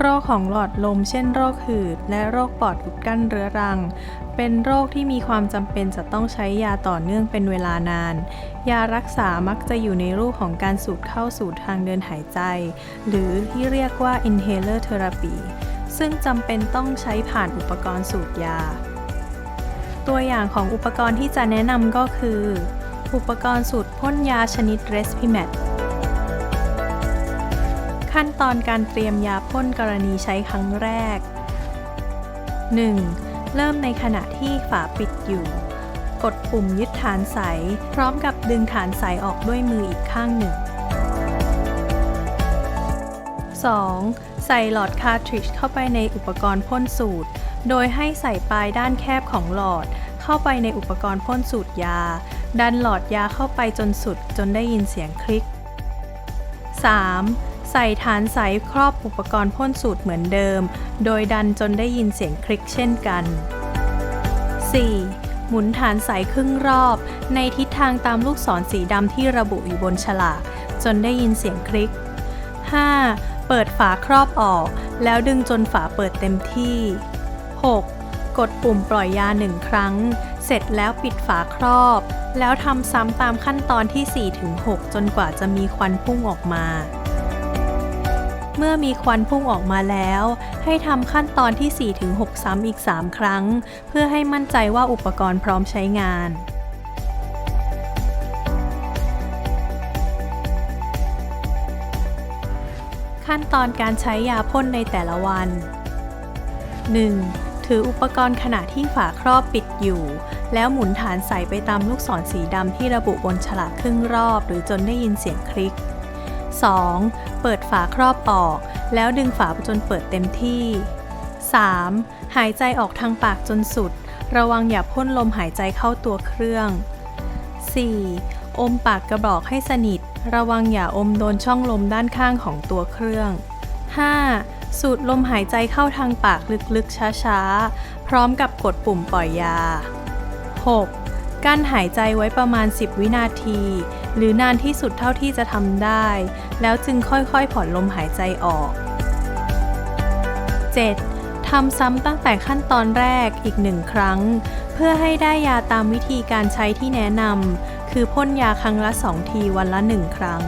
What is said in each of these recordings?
โรคของหลอดลม เช่นโรคหืด และโรคปอดอุดกั้นเรื้อรัง เป็นโรคที่มีความจำเป็นจะต้องใช้ยาต่อเนื่องเป็นเวลานาน ยารักษามักจะอยู่ในรูปของการสูดเข้าสู่ทางเดินหายใจ หรือที่เรียกว่า inhaler therapy ซึ่งจำเป็นต้องใช้ผ่านอุปกรณ์สูดยา ตัวอย่างของอุปกรณ์ที่จะแนะนำก็คือ อุปกรณ์สูดพ่นยาชนิด Respimat ขั้นตอนการเตรียมยาพ่นกรณีใช้ครั้งแรก 1. เริ่มในขณะที่ฝาปิดอยู่ กดปุ่มยึดฐานใส พร้อมกับดึงฐานใสออกด้วยมืออีกข้างหนึ่ง 2. ใส่หลอดคาร์ทริดจ์เข้าไปในอุปกรณ์พ่นสูตร โดยให้ใส่ปลายด้านแคบของหลอด เข้าไปในอุปกรณ์พ่นสูตรยา ดันหลอดยาเข้าไปจนสุดจนได้ยินเสียงคลิก 3. ใส่ฐานใสครอบอุปกรณ์พ่นสูตรเหมือนเดิม โดยดันจนได้ยินเสียงคลิกเช่นกัน 4. หมุนฐานใสครึ่งรอบ ในทิศทางตามลูกศรสีดำที่ระบุอยู่บนฉลาก จนได้ยินเสียงคลิก 5. เปิดฝาครอบออก แล้วดึงจนฝาเปิดเต็มที่ 6. กดปุ่มปล่อยยาหนึ่งครั้ง เสร็จแล้วปิดฝาครอบ แล้วทำซ้ำตามขั้นตอนที่ 4-6 จนกว่าจะมีควันพุ่งออกมา เมื่อมีควันพุ่งออกมาแล้ว ให้ทำขั้นตอนที่ 4-6 ซ้ำอีก 3 ครั้ง เพื่อให้มั่นใจว่าอุปกรณ์พร้อมใช้งานขั้นตอนการใช้ยาพ่นในแต่ละวัน 1. ถืออุปกรณ์ขณะที่ฝาครอบปิดอยู่ แล้วหมุนฐานใส่ไปตามลูกศรสีดำที่ระบุบนฉลากครึ่งรอบ หรือจนได้ยินเสียงคลิก 2. เปิดฝาครอบออก แล้วดึงฝาจนเปิดเต็มที่ 3. หายใจออกทางปากจนสุด ระวังอย่าพ่นลมหายใจเข้าตัวเครื่อง 4. อมปากกระบอกให้สนิท ระวังอย่าอมโดนช่องลมด้านข้างของตัวเครื่อง 5. สูดลมหายใจเข้าทางปากลึกๆช้าๆ พร้อมกับกดปุ่มปล่อยยา 6. กั้นหายใจไว้ประมาณ 10 วินาที หรือนานที่สุดเท่าที่จะทำได้ แล้วจึงค่อยๆผ่อนลมหายใจออก 7. ทำซ้ำตั้งแต่ขั้นตอนแรกอีกหนึ่งครั้ง เพื่อให้ได้ยาตามวิธีการใช้ที่แนะนำคือพ่นยาครั้งละ 2 ทีวันละ 1 ครั้ง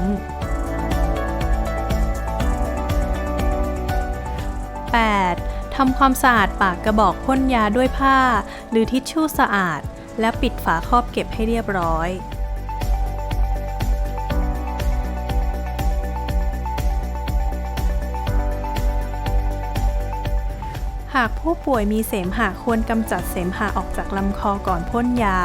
8. ทำความสะอาดปากกระบอกพ่นยาด้วยผ้า หรือทิชชู่สะอาด และปิดฝาครอบเก็บให้เรียบร้อยหากผู้ป่วยมีเสมหะควรกำจัดเสมหะออกจากลำคอก่อนพ่นยา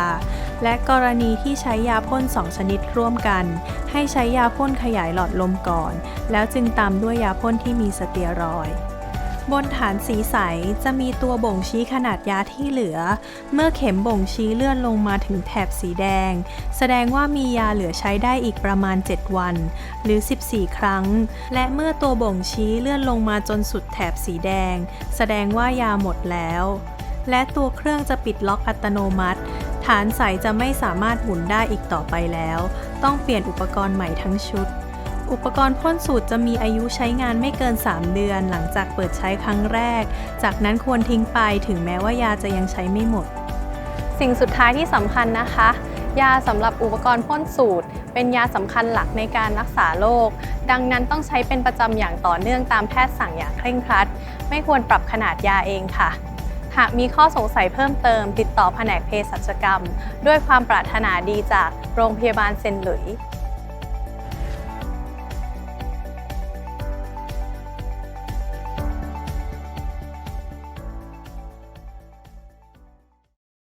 และกรณีที่ใช้ยาพ่นสองชนิดร่วมกัน ให้ใช้ยาพ่นขยายหลอดลมก่อน แล้วจึงตามด้วยยาพ่นที่มีสเตียรอยด์ บนฐานสีใสจะมีตัวบ่งชี้ขนาดยาที่เหลือ เมื่อเข็มบ่งชี้เลื่อนลงมาถึงแถบสีแดง แสดงว่ามียาเหลือใช้ได้อีกประมาณ 7 วัน หรือ 14 ครั้ง และเมื่อตัวบ่งชี้เลื่อนลงมาจนสุดแถบสีแดง แสดงว่ายาหมดแล้ว และตัวเครื่องจะปิดล็อกอัตโนมัติ ฐานใสจะไม่สามารถหมุนได้อีกต่อไปแล้ว ต้องเปลี่ยนอุปกรณ์ใหม่ทั้งชุด อุปกรณ์พ่นสูตรจะมีอายุใช้งานไม่เกิน 3 เดือนหลังจากเปิดใช้ครั้งแรก จากนั้นควรทิ้งไปถึงแม้ว่ายาจะยังใช้ไม่หมด สิ่งสุดท้ายที่สำคัญนะคะ ยาสำหรับอุปกรณ์พ่นสูตร เป็นยาสำคัญหลักในการรักษาโรคดังนั้นต้องใช้เป็นประจำอย่างต่อเนื่องตามแพทย์สั่งอย่างเคร่งครัด ไม่ควรปรับขนาดยาเองค่ะหากมีข้อสงสัยเพิ่มเติม ติดต่อแผนกเภสัชกรรม ด้วยความปรารถนาดีจากโรงพยาบาลเซนหลุยส์